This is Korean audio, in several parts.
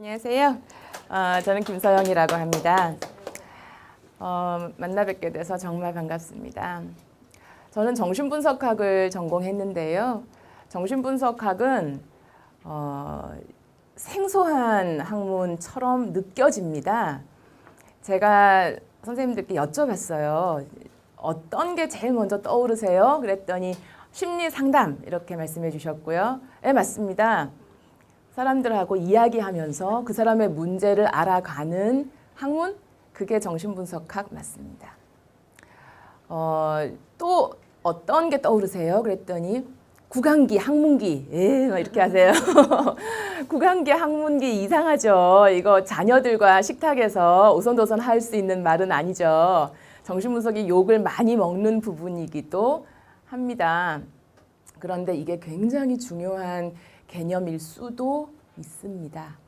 안녕하세요. 어, 저는 김서영이라고 합니다. 어, 만나 뵙게 돼서 정말 반갑습니다. 저는 정신분석학을 전공했는데요. 정신분석학은 어, 생소한 학문처럼 느껴집니다. 제가 선생님들께 여쭤봤어요. 어떤 게 제일 먼저 떠오르세요? 그랬더니 심리 상담 이렇게 말씀해 주셨고요. 네, 맞습니다. 사람들하고 이야기하면서 그 사람의 문제를 알아가는 학문 그게 정신분석학 맞습니다. 어, 또 어떤 게 떠오르세요? 그랬더니 구강기, 학문기, 예, 막 이렇게 하세요. 구강기, 학문기 이상하죠. 이거 자녀들과 식탁에서 오손도손 할수 있는 말은 아니죠. 정신분석이 욕을 많이 먹는 부분이기도 합니다. 그런데 이게 굉장히 중요한 개념일 수도 있습니다.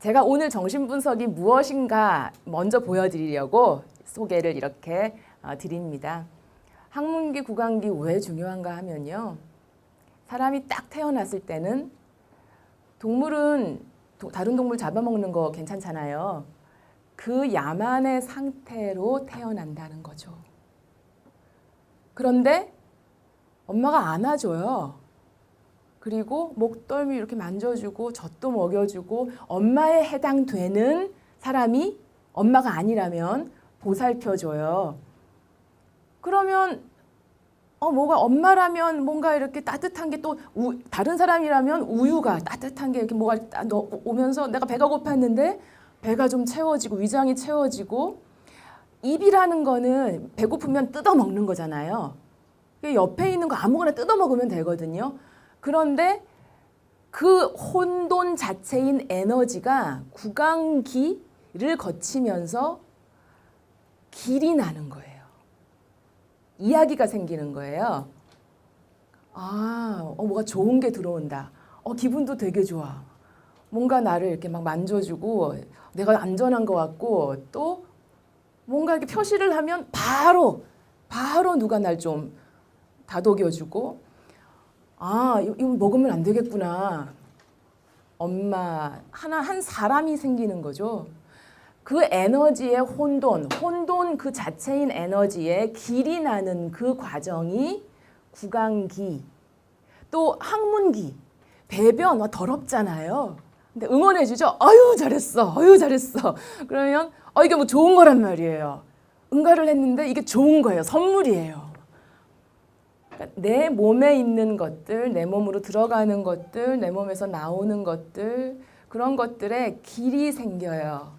제가 오늘 정신분석이 무엇인가 먼저 보여드리려고 소개를 이렇게 어, 드립니다. 학문기, 구강기 왜 중요한가 하면요. 사람이 딱 태어났을 때는 동물은 도- 다른 동물 잡아먹는 거 괜찮잖아요. 그 야만의 상태로 태어난다는 거죠. 그런데 엄마가 안아줘요. 그리고 목덜미 이렇게 만져주고 젖도 먹여주고 엄마에 해당되는 사람이 엄마가 아니라면 보살펴줘요. 그러면 어 뭐가 엄마라면 뭔가 이렇게 따뜻한 게 또 다른 사람이라면 우유가 따뜻한 게 이렇게 뭐가 오면서 내가 배가 고팠는데 배가 좀 채워지고 위장이 채워지고 입이라는 거는 배고프면 뜯어 먹는 거잖아요. 그 옆에 있는 거 아무거나 뜯어 먹으면 되거든요. 그런데 그 혼돈 자체인 에너지가 구강기를 거치면서 길이 나는 거예요. 이야기가 생기는 거예요. 아, 어, 뭐가 좋은 게 들어온다. 어, 기분도 되게 좋아. 뭔가 나를 이렇게 막 만져주고 내가 안전한 것 같고 또 뭔가 이렇게 표시를 하면 바로 바로 누가 날 좀 다독여주고 아 이- 이거 먹으면 안 되겠구나 엄마 하나 한 사람이 생기는 거죠. 그 에너지의 혼돈, 혼돈 그 자체인 에너지에 길이 나는 그 과정이 구강기, 또 항문기, 배변 와 더럽잖아요. 근데 응원해주죠. 아유 잘했어, 아유 잘했어. 그러면 어 이게 뭐 좋은 거란 말이에요. 응가를 했는데 이게 좋은 거예요. 선물이에요. 그러니까 내 몸에 있는 것들, 내 몸으로 들어가는 것들, 내 몸에서 나오는 것들 그런 것들에 길이 생겨요.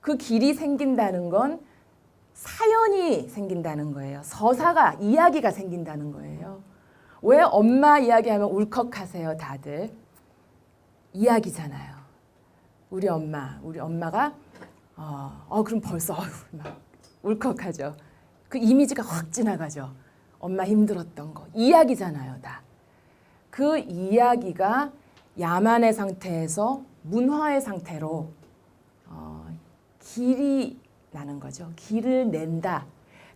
그 길이 생긴다는 건 사연이 생긴다는 거예요. 서사가 이야기가 생긴다는 거예요. 왜 엄마 이야기하면 울컥하세요, 다들? 이야기잖아요. 우리 엄마, 우리 엄마가 어, 어 그럼 벌써 어휴, 막 울컥하죠. 그 이미지가 확 지나가죠. 엄마 힘들었던 거 이야기잖아요, 다. 그 이야기가 야만의 상태에서 문화의 상태로 어, 길이 나는 거죠. 길을 낸다.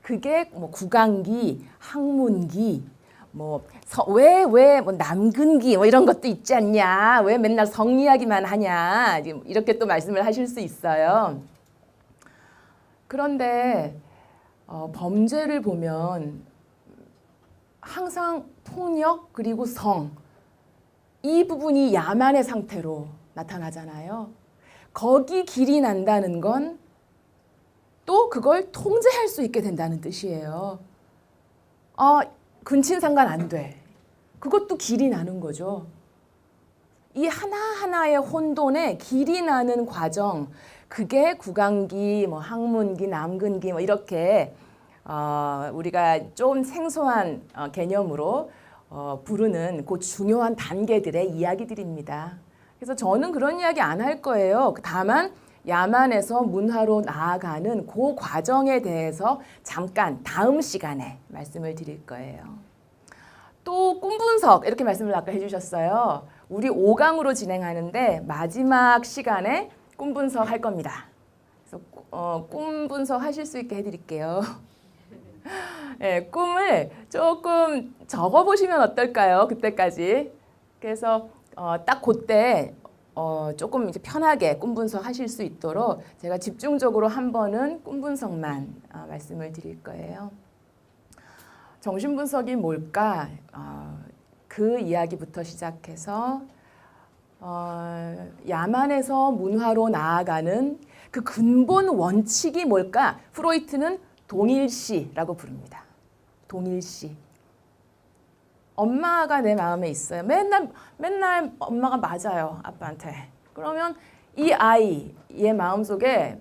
그게 뭐 구강기, 항문기, 뭐왜왜 뭐 남근기 뭐 이런 것도 있지 않냐? 왜 맨날 성 이야기만 하냐? 이렇게 또 말씀을 하실 수 있어요. 그런데 어, 범죄를 보면 항상 폭력 그리고 성 이 부분이 야만의 상태로 나타나잖아요. 거기 길이 난다는 건 또 그걸 통제할 수 있게 된다는 뜻이에요. 아, 근친 상관 안 돼. 그것도 길이 나는 거죠. 이 하나하나의 혼돈에 길이 나는 과정, 그게 구강기, 뭐 항문기, 남근기 뭐 이렇게 어, 우리가 좀 생소한 어, 개념으로 어, 부르는 그 중요한 단계들의 이야기들입니다. 그래서 저는 그런 이야기 안 할 거예요. 다만 야만에서 문화로 나아가는 그 과정에 대해서 잠깐 다음 시간에 말씀을 드릴 거예요. 또 꿈분석 이렇게 말씀을 아까 해주셨어요. 우리 5강으로 진행하는데 마지막 시간에 꿈분석 할 겁니다. 그래서 어, 꿈 분석 하실 수 있게 해드릴게요. 예, 꿈을 조금 적어 보시면 어떨까요? 그때까지. 그래서 어, 딱 그때 어, 조금 이제 편하게 꿈 분석하실 수 있도록 제가 집중적으로 한 번은 꿈 분석만 어, 말씀을 드릴 거예요. 정신 분석이 뭘까? 어, 그 이야기부터 시작해서 어, 야만에서 문화로 나아가는 그 근본 원칙이 뭘까? 프로이트는 동일시라고 부릅니다. 동일시. 엄마가 내 마음에 있어요. 맨날 맨날 엄마가 맞아요 아빠한테. 그러면 이 아이의 마음 속에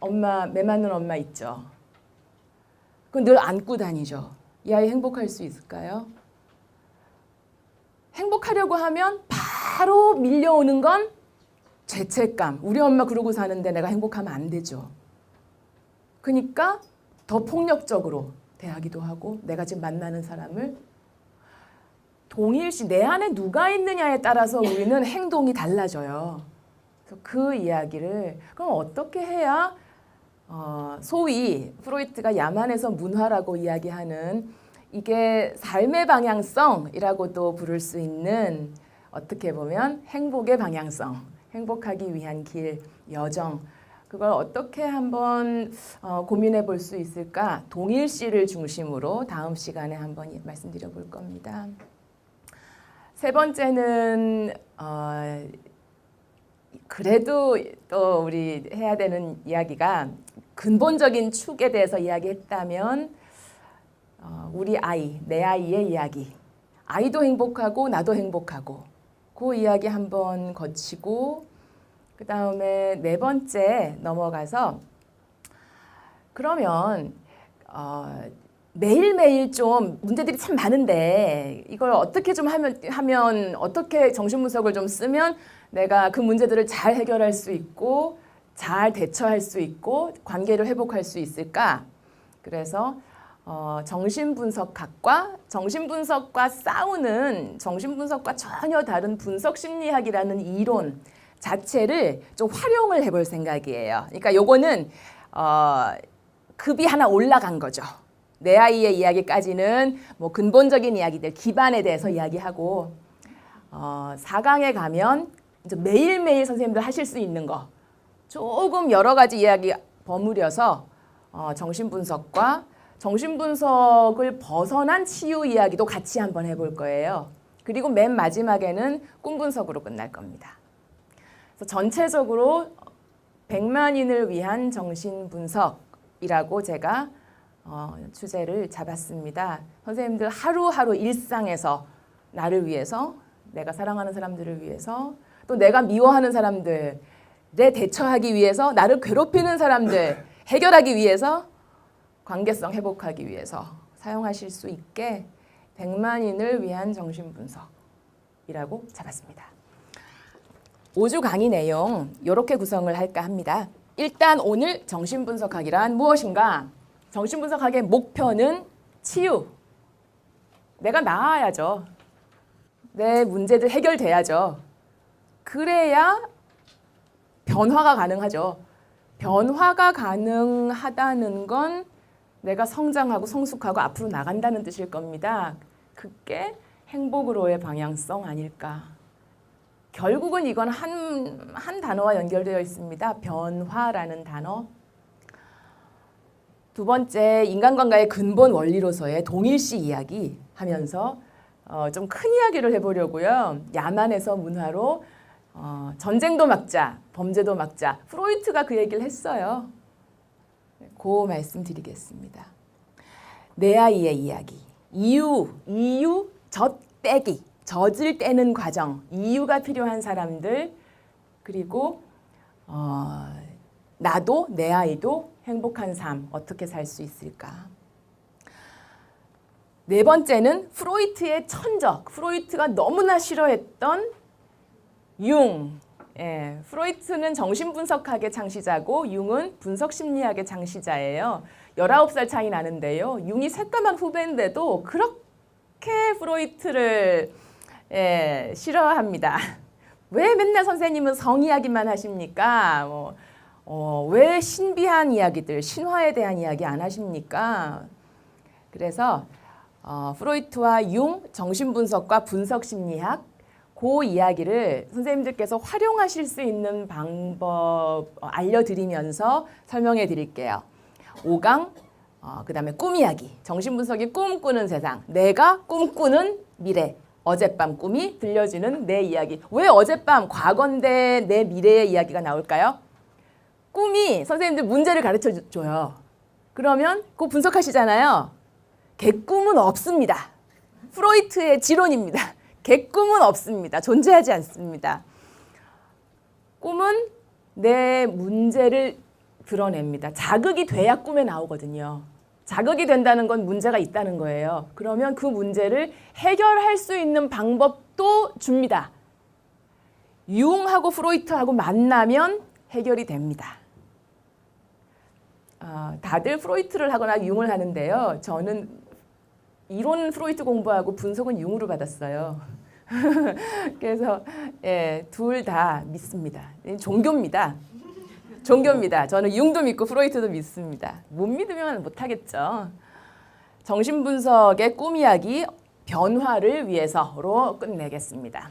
엄마 매 맞는 엄마 있죠. 그건 늘 안고 다니죠. 이 아이 행복할 수 있을까요? 행복하려고 하면 바로 밀려오는 건 죄책감. 우리 엄마 그러고 사는데 내가 행복하면 안 되죠. 그러니까 더 폭력적으로 대하기도 하고 내가 지금 만나는 사람을 동일시 내 안에 누가 있느냐에 따라서 우리는 행동이 달라져요. 그래서 그 이야기를 그럼 어떻게 해야 어, 소위 프로이트가 야만에서 문화라고 이야기하는 이게 삶의 방향성이라고도 부를 수 있는 어떻게 보면 행복의 방향성, 행복하기 위한 길, 여정 그걸 어떻게 한번 어, 고민해 볼 수 있을까? 동일 시를 중심으로 다음 시간에 한번 말씀드려 볼 겁니다. 세 번째는 어, 그래도 또 우리 해야 되는 이야기가 근본적인 축에 대해서 이야기했다면 어, 우리 아이, 내 아이의 이야기. 아이도 행복하고 나도 행복하고 그 이야기 한번 거치고 그 다음에 네 번째 넘어가서 그러면 어, 매일매일 좀 문제들이 참 많은데 이걸 어떻게 좀 하면 하면 어떻게 정신분석을 좀 쓰면 내가 그 문제들을 잘 해결할 수 있고 잘 대처할 수 있고 관계를 회복할 수 있을까? 그래서 어, 정신분석학과 정신분석과 싸우는 정신분석과 전혀 다른 분석심리학이라는 이론 자체를 좀 활용을 해볼 생각이에요. 그러니까 요거는 어, 급이 하나 올라간 거죠. 내 아이의 이야기까지는 뭐 근본적인 이야기들 기반에 대해서 이야기하고 어, 4강에 가면 이제 매일매일 선생님들 하실 수 있는 거 조금 여러 가지 이야기 버무려서 어, 정신분석과 정신분석을 벗어난 치유 이야기도 같이 한번 해볼 거예요. 그리고 맨 마지막에는 꿈 분석으로 끝날 겁니다. 그래서 전체적으로 100만인을 위한 정신 분석이라고 제가 어, 주제를 잡았습니다. 선생님들 하루하루 일상에서 나를 위해서 내가 사랑하는 사람들을 위해서 또 내가 미워하는 사람들에 대처하기 위해서 나를 괴롭히는 사람들 해결하기 위해서 관계성 회복하기 위해서 사용하실 수 있게 100만인을 위한 정신분석이라고 잡았습니다. 5주 강의 내용 이렇게 구성을 할까 합니다. 일단 오늘 정신분석학이란 무엇인가? 정신분석학의 목표는 치유. 내가 나아야죠. 내 문제들 해결돼야죠. 그래야 변화가 가능하죠. 변화가 가능하다는 건 내가 성장하고 성숙하고 앞으로 나간다는 뜻일 겁니다. 그게 행복으로의 방향성 아닐까. 결국은 이건 한, 한 단어와 연결되어 있습니다. 변화라는 단어. 두 번째, 인간관계의 근본 원리로서의 동일시 이야기 하면서 어, 좀 큰 이야기를 해보려고요. 야만에서 문화로 어, 전쟁도 막자, 범죄도 막자. 프로이트가 그 얘기를 했어요. 그 말씀드리겠습니다. 내 아이의 이야기. 이유, 이유, 젖 떼기. 젖을 떼는 과정. 이유가 필요한 사람들. 그리고 어, 나도 내 아이도 행복한 삶 어떻게 살 수 있을까? 네 번째는 프로이트의 천적. 프로이트가 너무나 싫어했던 융. 예, 프로이트는 정신분석학의 창시자고 융은 분석심리학의 창시자예요. 19살 차이 나는데요. 융이 새까만 후배인데도 그렇게 프로이트를 예, 싫어합니다. 왜 맨날 선생님은 성 이야기만 하십니까? 뭐, 어, 왜 신비한 이야기들, 신화에 대한 이야기 안 하십니까? 그래서 어, 프로이트와 융, 정신분석과 분석심리학 그 이야기를 선생님들께서 활용하실 수 있는 방법 어, 알려드리면서 설명해 드릴게요. 5강, 어, 그 다음에 꿈 이야기, 정신분석이 꿈꾸는 세상, 내가 꿈꾸는 미래, 어젯밤 꿈이 들려주는 내 이야기. 왜 어젯밤 과거인데 내 미래의 이야기가 나올까요? 꿈이 선생님들 문제를 가르쳐 주- 줘요. 그러면 그 분석하시잖아요. 개꿈은 없습니다. 프로이트의 지론입니다. 개꿈은 없습니다. 존재하지 않습니다. 꿈은 내 문제를 드러냅니다. 자극이 돼야 꿈에 나오거든요. 자극이 된다는 건 문제가 있다는 거예요. 그러면 그 문제를 해결할 수 있는 방법도 줍니다. 융하고 프로이트하고 만나면 해결이 됩니다. 아, 다들 프로이트를 하거나 융을 하는데요. 저는 이론 프로이트 공부하고 분석은 융으로 받았어요. 그래서 예, 둘 다 믿습니다. 예, 종교입니다. 종교입니다. 저는 융도 믿고 프로이트도 믿습니다. 못 믿으면 못 하겠죠. 정신분석의 꿈 이야기 변화를 위해서로 끝내겠습니다.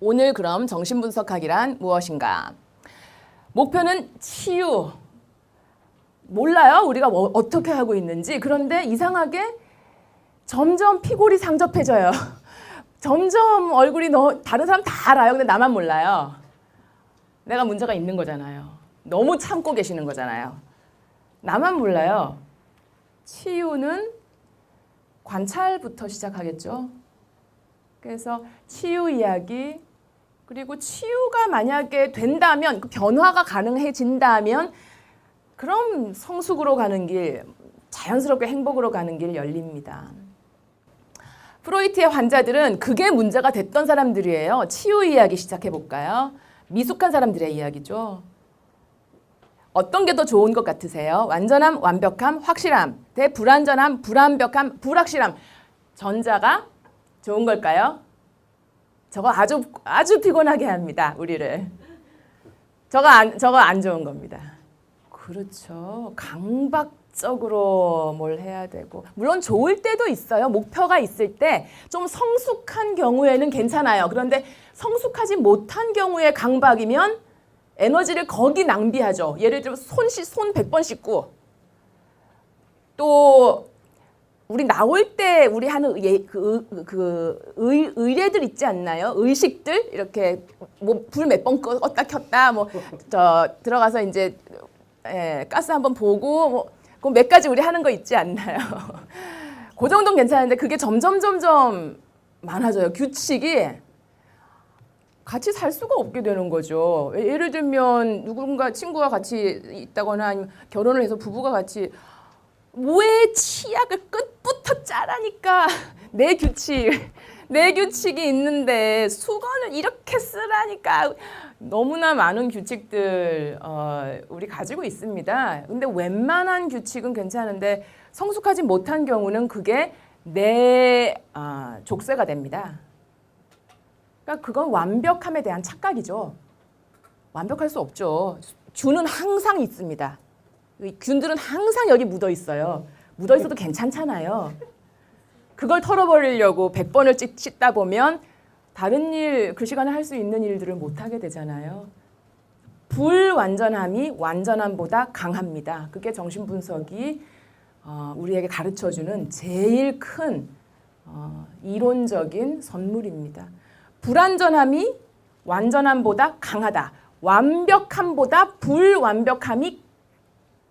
오늘 그럼 정신분석학이란 무엇인가? 목표는 치유. 몰라요. 우리가 뭐 어떻게 하고 있는지. 그런데 이상하게 점점 피골이 상접해져요. 점점 얼굴이 너 다른 사람 다 알아요. 근데 나만 몰라요. 내가 문제가 있는 거잖아요. 너무 참고 계시는 거잖아요. 나만 몰라요. 치유는 관찰부터 시작하겠죠. 그래서 치유 이야기 그리고 치유가 만약에 된다면 그 변화가 가능해진다면 그럼 성숙으로 가는 길 자연스럽게 행복으로 가는 길 열립니다. 프로이트의 환자들은 그게 문제가 됐던 사람들이에요. 치유 이야기 시작해 볼까요? 미숙한 사람들의 이야기죠. 어떤 게 더 좋은 것 같으세요? 완전함, 완벽함, 확실함, 대 불완전함, 불완벽함, 불확실함. 전자가 좋은 걸까요? 저거 아주 아주 피곤하게 합니다. 우리를. 저거 안 저거 안 좋은 겁니다. 그렇죠. 강박 적으로 뭘 해야 되고 물론 좋을 때도 있어요. 목표가 있을 때 좀 성숙한 경우에는 괜찮아요. 그런데 성숙하지 못한 경우에 강박이면 에너지를 거기 낭비하죠. 예를 들어 손, 씻, 손 100번 씻고 또 우리 나올 때 우리 하는 예, 그, 의- 그 의, 의례들 있지 않나요? 의식들 이렇게 뭐 불 몇 번 껐다 켰다 뭐 저 들어가서 이제 예, 가스 한번 보고 뭐그몇 가지 우리 하는 거 있지 않나요? 그 정도는 괜찮은데 그게 점점 점점 많아져요. 규칙이 같이 살 수가 없게 되는 거죠. 예- 예를 들면 누군가 친구가 같이 있다거나 아니면 결혼을 해서 부부가 같이 왜 치약을 끝부터 짜라니까 내 규칙 내 규칙이 있는데 수건을 이렇게 쓰라니까 너무나 많은 규칙들 어, 우리 가지고 있습니다. 근데 웬만한 규칙은 괜찮은데 성숙하지 못한 경우는 그게 내 아, 족쇄가 됩니다. 그러니까 그건 완벽함에 대한 착각이죠. 완벽할 수 없죠. 균은 항상 있습니다. 이 균들은 항상 여기 묻어 있어요. 묻어 있어도 괜찮잖아요. 그걸 털어버리려고 100번을 씻다 보면 다른 일, 그 시간에 할 수 있는 일들을 못 하게 되잖아요. 불완전함이 완전함보다 강합니다. 그게 정신분석이 어, 우리에게 가르쳐주는 제일 큰 어, 이론적인 선물입니다. 불완전함이 완전함보다 강하다. 완벽함보다 불완벽함이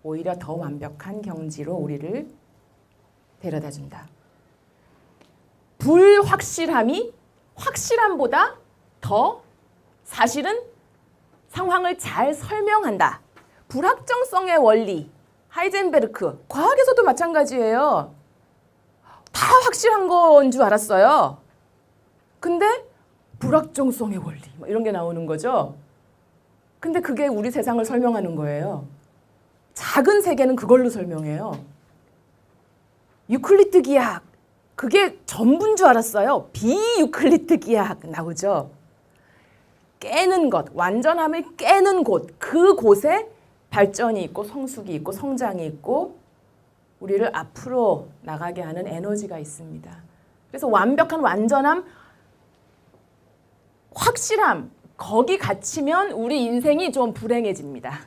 오히려 더 완벽한 경지로 우리를 데려다 준다. 불확실함이 확실함보다 더 사실은 상황을 잘 설명한다. 불확정성의 원리, 하이젠베르크, 과학에서도 마찬가지예요. 다 확실한 건 줄 알았어요. 근데 불확정성의 원리, 뭐 이런 게 나오는 거죠. 근데 그게 우리 세상을 설명하는 거예요. 작은 세계는 그걸로 설명해요. 유클리드 기하 그게 전부인 줄 알았어요. 비유클리드 기하 나오죠. 깨는 것, 완전함을 깨는 곳, 그 곳에 발전이 있고 성숙이 있고 성장이 있고 우리를 앞으로 나가게 하는 에너지가 있습니다. 그래서 완벽한 완전함 확실함 거기 갇히면 우리 인생이 좀 불행해집니다.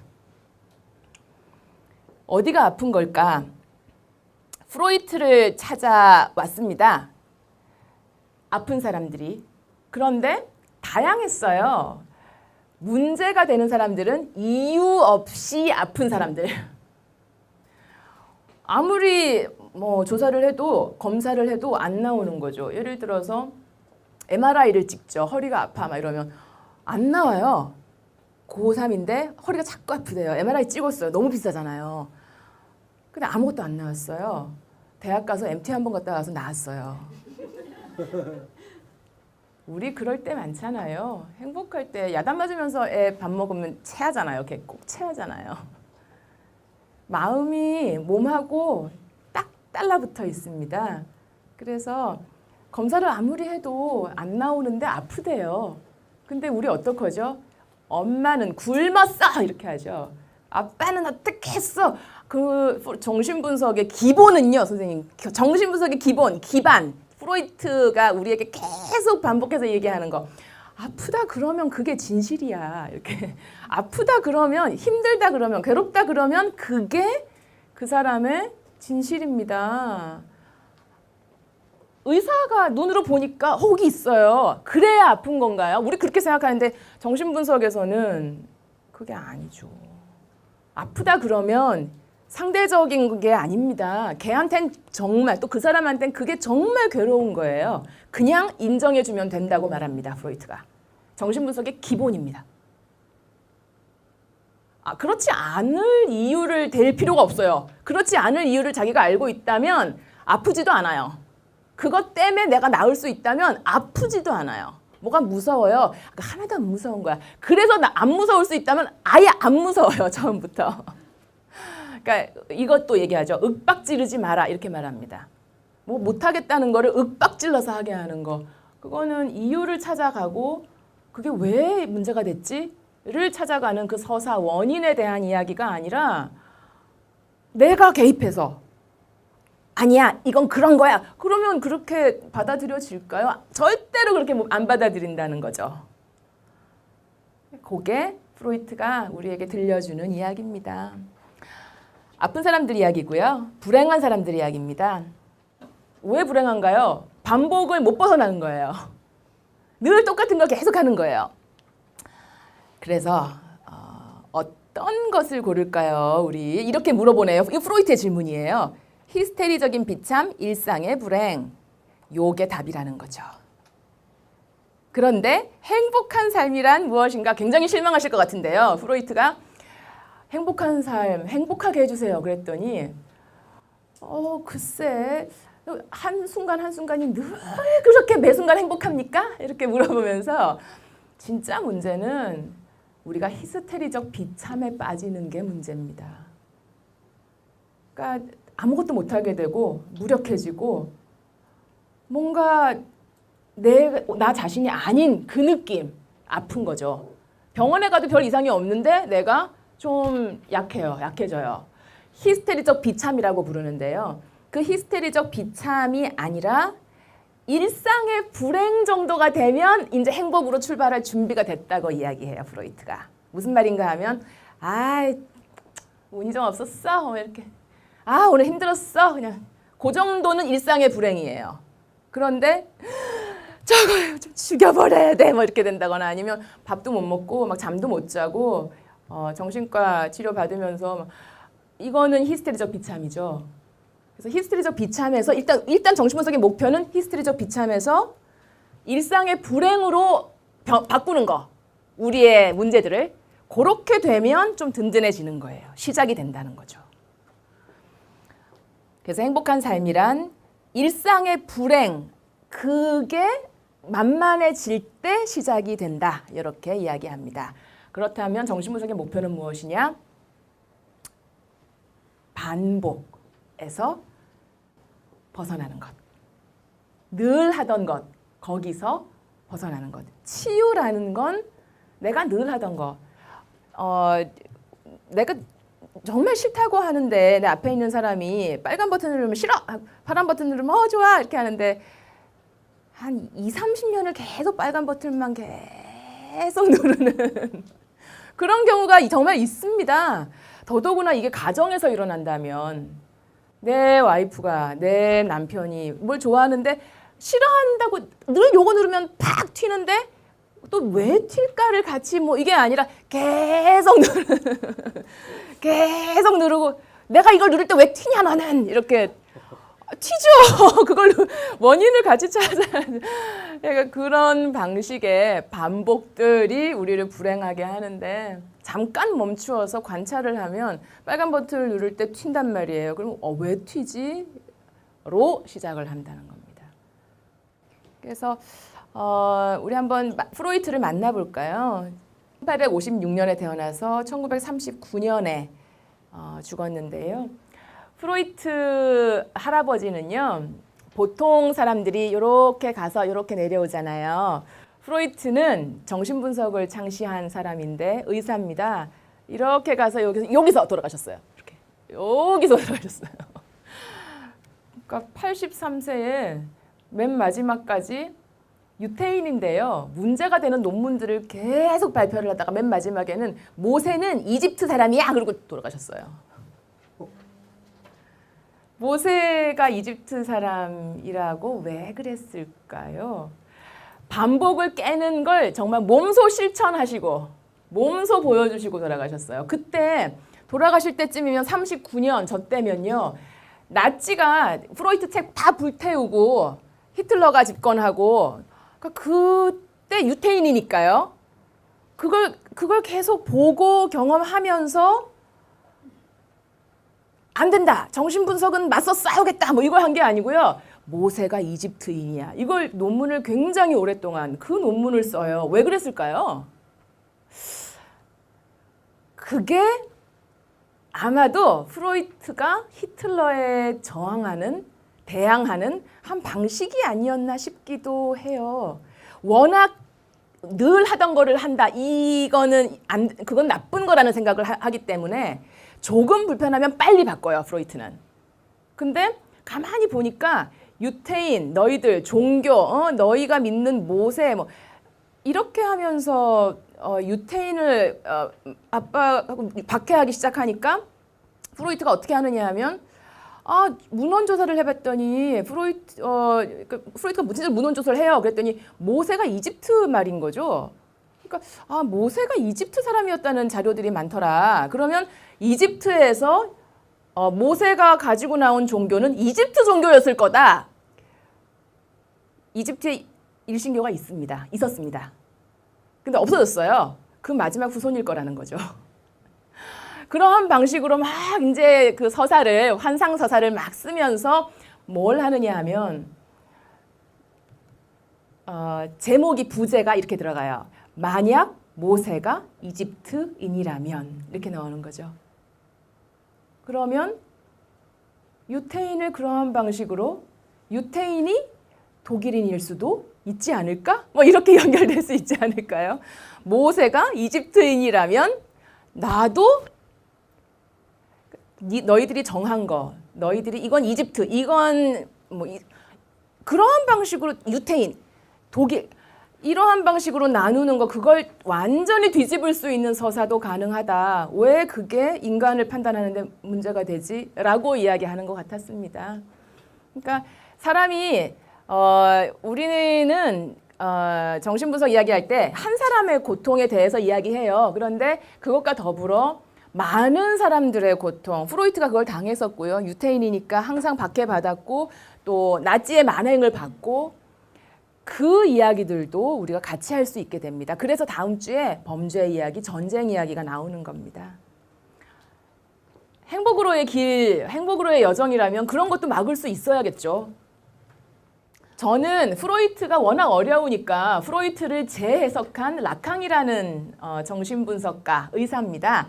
어디가 아픈 걸까? 프로이트를 찾아왔습니다. 아픈 사람들이. 그런데 다양했어요. 문제가 되는 사람들은 이유 없이 아픈 사람들. 아무리 뭐 조사를 해도 검사를 해도 안 나오는 거죠. 예를 들어서 MRI를 찍죠. 허리가 아파 막 이러면 안 나와요. 고3인데 허리가 자꾸 아프대요. MRI 찍었어요. 너무 비싸잖아요. 근데 아무것도 안 나왔어요. 대학 가서 MT 한 번 갔다 와서 나왔어요. 우리 그럴 때 많잖아요. 행복할 때 야단 맞으면서 애 밥 먹으면 체하잖아요. 걔 꼭 체하잖아요. 마음이 몸하고 딱 달라붙어 있습니다. 그래서 검사를 아무리 해도 안 나오는데 아프대요. 근데 우리 어떡하죠? 엄마는 굶었어 이렇게 하죠. 아빠는 어떻게 했어? 그 정신분석의 기본은요, 선생님. 정신분석의 기본, 기반. 프로이트가 우리에게 계속 반복해서 얘기하는 거. 아프다 그러면 그게 진실이야. 이렇게 아프다 그러면 힘들다 그러면 괴롭다 그러면 그게 그 사람의 진실입니다. 의사가 눈으로 보니까 혹이 있어요. 그래야 아픈 건가요? 우리 그렇게 생각하는데 정신분석에서는 그게 아니죠. 아프다 그러면 상대적인 게 아닙니다. 걔한텐 정말 또 그 사람한텐 그게 정말 괴로운 거예요. 그냥 인정해 주면 된다고 말합니다. 프로이트가 정신분석의 기본입니다. 아, 그렇지 않을 이유를 댈 필요가 없어요. 그렇지 않을 이유를 자기가 알고 있다면 아프지도 않아요. 그것 때문에 내가 나을 수 있다면 아프지도 않아요. 뭐가 무서워요? 하나도 안 무서운 거야. 그래서 나 안 무서울 수 있다면 아예 안 무서워요. 처음부터. 그러니까 이것도 얘기하죠. 윽박 지르지 마라 이렇게 말합니다. 뭐 못하겠다는 거를 윽박 질러서 하게 하는 거. 그거는 이유를 찾아가고 그게 왜 문제가 됐지?를 찾아가는 그 서사 원인에 대한 이야기가 아니라 내가 개입해서 아니야 이건 그런 거야. 그러면 그렇게 받아들여질까요? 절대로 그렇게 안 받아들인다는 거죠. 그게 프로이트가 우리에게 들려주는 이야기입니다. 아픈 사람들 이야기고요. 불행한 사람들 이야기입니다. 왜 불행한가요? 반복을 못 벗어나는 거예요. 늘 똑같은 걸 계속 하는 거예요. 그래서 어, 어떤 것을 고를까요? 우리 이렇게 물어보네요. 이 프로이트의 질문이에요. 히스테리적인 비참, 일상의 불행. 요게 답이라는 거죠. 그런데 행복한 삶이란 무엇인가 굉장히 실망하실 것 같은데요. 프로이트가 행복한 삶, 행복하게 해주세요. 그랬더니, 어, 글쎄, 한 순간 한 순간이 늘 그렇게 매 순간 행복합니까? 이렇게 물어보면서 진짜 문제는 우리가 히스테리적 비참에 빠지는 게 문제입니다. 그러니까 아무것도 못하게 되고 무력해지고 뭔가 내, 나 자신이 아닌 그 느낌 아픈 거죠. 병원에 가도 별 이상이 없는데 내가 좀 약해요. 약해져요. 히스테리적 비참이라고 부르는데요. 그 히스테리적 비참이 아니라 일상의 불행 정도가 되면 이제 행복으로 출발할 준비가 됐다고 이야기해요. 프로이트가. 무슨 말인가 하면 아, 운이 좀 없었어. 뭐 이렇게. 아, 오늘 힘들었어. 그냥 그 정도는 일상의 불행이에요. 그런데 저거 좀 죽여버려야 돼. 뭐 이렇게 된다거나 아니면 밥도 못 먹고 막 잠도 못 자고 어, 정신과 치료 받으면서 막 이거는 히스테리적 비참이죠. 그래서 히스테리적 비참에서 일단 일단 정신분석의 목표는 히스테리적 비참에서 일상의 불행으로 벼, 바꾸는 거. 우리의 문제들을 그렇게 되면 좀 든든해지는 거예요. 시작이 된다는 거죠. 그래서 행복한 삶이란 일상의 불행 그게 만만해질 때 시작이 된다. 이렇게 이야기합니다. 그렇다면 정신분석의 목표는 무엇이냐? 반복에서 벗어나는 것. 늘 하던 것. 거기서 벗어나는 것. 치유라는 건 내가 늘 하던 거. 어, 내가 정말 싫다고 하는데 내 앞에 있는 사람이 빨간 버튼을 누르면 싫어, 파란 버튼 누르면 어 좋아 이렇게 하는데 한 2, 30년을 계속 빨간 버튼만 계속 누르는 그런 경우가 정말 있습니다. 더더구나 이게 가정에서 일어난다면 내 와이프가 내 남편이 뭘 좋아하는데 싫어한다고 늘 요거 누르면 팍 튀는데 또 왜 튈까를 같이 뭐 이게 아니라 계속 누르 계속 누르고 내가 이걸 누를 때 왜 튀냐 너는 이렇게 튀죠. 그걸 원인을 같이 찾아야 돼. 그러니까 그런 방식의 반복들이 우리를 불행하게 하는데 잠깐 멈추어서 관찰을 하면 빨간 버튼을 누를 때 튄단 말이에요. 그럼 어, 왜 튀지? 로 시작을 한다는 겁니다. 그래서 어, 우리 한번 마- 프로이트를 만나볼까요? 1856년에 태어나서 1939년에 어, 죽었는데요. 프로이트 할아버지는요. 보통 사람들이 이렇게 가서 이렇게 내려오잖아요. 프로이트는 정신분석을 창시한 사람인데 의사입니다. 이렇게 가서 여기서 여기서 돌아가셨어요. 이렇게 여기서 돌아가셨어요. 그러니까 83세에 맨 마지막까지 유태인인데요. 문제가 되는 논문들을 계속 발표를 하다가 맨 마지막에는 모세는 이집트 사람이야 그러고 돌아가셨어요. 모세가 이집트 사람이라고 왜 그랬을까요? 반복을 깨는 걸 정말 몸소 실천하시고 몸소 보여주시고 돌아가셨어요. 그때 돌아가실 때쯤이면 39년 저 때면요. 나치가 프로이트 책 다 불태우고 히틀러가 집권하고 그러니까 그때 유태인이니까요. 그걸 그걸 계속 보고 경험하면서 안 된다. 정신 분석은 맞서 싸우겠다. 뭐 이걸 한 게 아니고요. 모세가 이집트인이야. 이걸 논문을 굉장히 오랫동안 그 논문을 써요. 왜 그랬을까요? 그게 아마도 프로이트가 히틀러에 저항하는 대항하는 한 방식이 아니었나 싶기도 해요. 워낙 늘 하던 거를 한다. 이거는 안 그건 나쁜 거라는 생각을 하, 하기 때문에 조금 불편하면 빨리 바꿔요, 프로이트는. 근데 가만히 보니까 유태인, 너희들 종교, 어, 너희가 믿는 모세 뭐 이렇게 하면서 어, 유태인을 어, 압박하고 박해하기 시작하니까 프로이트가 어떻게 하느냐 하면 아 문헌 조사를 해봤더니 프로이트 어그 프로이트가 무슨 문헌 조사를 해요. 그랬더니 모세가 이집트 말인 거죠. 그러니까 아 모세가 이집트 사람이었다는 자료들이 많더라. 그러면 이집트에서 어, 모세가 가지고 나온 종교는 이집트 종교였을 거다. 이집트에 일신교가 있습니다. 있었습니다. 근데 없어졌어요. 그 마지막 후손일 거라는 거죠. 그러한 방식으로 막 이제 그 서사를 환상 서사를 막 쓰면서 뭘 하느냐 하면 어, 제목이 부제가 이렇게 들어가요. 만약 모세가 이집트인이라면 이렇게 나오는 거죠. 그러면 유태인을 그러한 방식으로 유태인이 독일인일 수도 있지 않을까? 뭐 이렇게 연결될 수 있지 않을까요? 모세가 이집트인이라면 나도 니- 너희들이 정한 거, 너희들이 이건 이집트, 이건 뭐 이, 그러한 방식으로 유태인, 독일 이러한 방식으로 나누는 거 그걸 완전히 뒤집을 수 있는 서사도 가능하다. 왜 그게 인간을 판단하는데 문제가 되지? 라고 이야기하는 것 같았습니다. 그러니까 사람이 어, 우리는 어, 정신분석 이야기할 때 한 사람의 고통에 대해서 이야기해요. 그런데 그것과 더불어 많은 사람들의 고통, 프로이트가 그걸 당했었고요. 유태인이니까 항상 박해받았고 또 나치의 만행을 받고 그 이야기들도 우리가 같이 할 수 있게 됩니다. 그래서 다음 주에 범죄 이야기, 전쟁 이야기가 나오는 겁니다. 행복으로의 길, 행복으로의 여정이라면 그런 것도 막을 수 있어야겠죠. 저는 프로이트가 워낙 어려우니까 프로이트를 재해석한 라캉이라는 어, 정신분석가 의사입니다.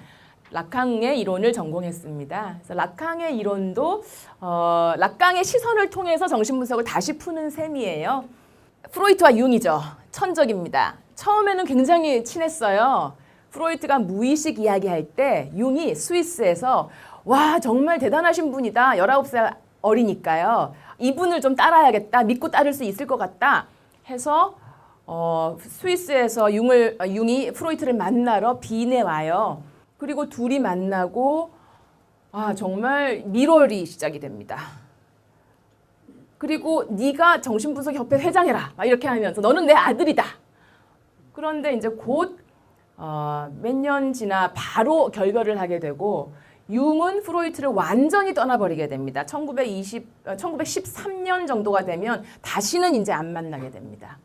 라캉의 이론을 전공했습니다. 그래서 라캉의 이론도 어, 라캉의 시선을 통해서 정신분석을 다시 푸는 셈이에요. 프로이트와 융이죠. 천적입니다. 처음에는 굉장히 친했어요. 프로이트가 무의식 이야기할 때 융이 스위스에서 와 정말 대단하신 분이다. 19살 어리니까요. 이분을 좀 따라야겠다. 믿고 따를 수 있을 것 같다. 해서 어, 스위스에서 융을 아, 융이 프로이트를 만나러 빈에 와요. 그리고 둘이 만나고 아 정말 밀월이 시작이 됩니다. 그리고 네가 정신분석협회 회장해라 막 이렇게 하면서 너는 내 아들이다. 그런데 이제 곧 어, 몇 년 지나 바로 결별을 하게 되고 융은 프로이트를 완전히 떠나버리게 됩니다. 1920, 어, 1913년 정도가 되면 다시는 이제 안 만나게 됩니다.